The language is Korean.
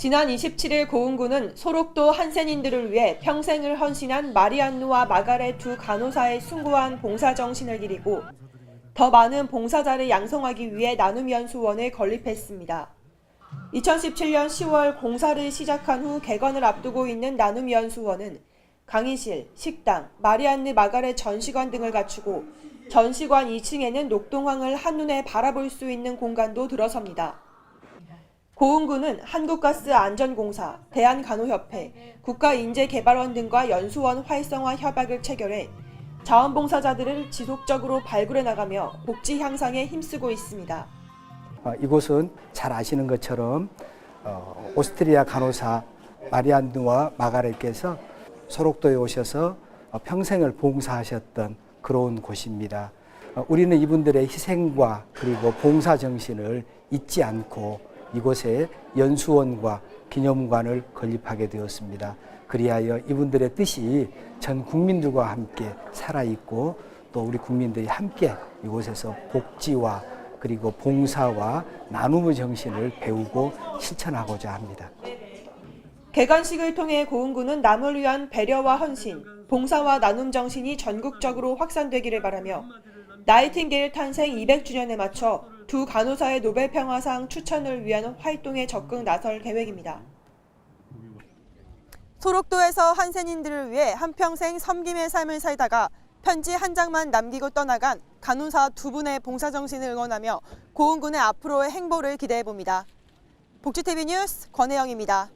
지난 27일 고흥군은 소록도 한센인들을 위해 평생을 헌신한 마리안누와 마가렛 두 간호사의 숭고한 봉사 정신을 기리고 더 많은 봉사자를 양성하기 위해 나눔 연수원을 건립했습니다. 2017년 10월 공사를 시작한 후 개관을 앞두고 있는 나눔 연수원은 강의실, 식당, 마리안느 마가렛 전시관 등을 갖추고 전시관 2층에는 녹동항을 한눈에 바라볼 수 있는 공간도 들어섭니다. 고흥군은 한국가스안전공사, 대한간호협회, 국가인재개발원 등과 연수원 활성화 협약을 체결해 자원봉사자들을 지속적으로 발굴해 나가며 복지 향상에 힘쓰고 있습니다. 어, 이곳은 잘 아시는 것처럼 어, 오스트리아 간호사 마리안누와 마가렛께서 소록도에 오셔서 어, 평생을 봉사하셨던 그런 곳입니다. 어, 우리는 이분들의 희생과 그리고 봉사 정신을 잊지 않고 이곳에 연수원과 기념관을 건립하게 되었습니다. 그리하여 이분들의 뜻이 전 국민들과 함께 살아있고 또 우리 국민들이 함께 이곳에서 복지와 그리고 봉사와 나눔의 정신을 배우고 실천하고자 합니다. 개관식을 통해 고흥군은 남을 위한 배려와 헌신, 봉사와 나눔 정신이 전국적으로 확산되기를 바라며 나이팅게일 탄생 200주년에 맞춰 두 간호사의 노벨 평화상 추천을 위한 활동에 적극 나설 계획입니다. 소록도에서 한센인들을 위해 한평생 섬김의 삶을 살다가 편지 한 장만 남기고 떠나간 간호사 두 분의 봉사 정신을 응원하며 고흥군의 앞으로의 행보를 기대해 봅니다. 복지TV 뉴스 권혜영입니다.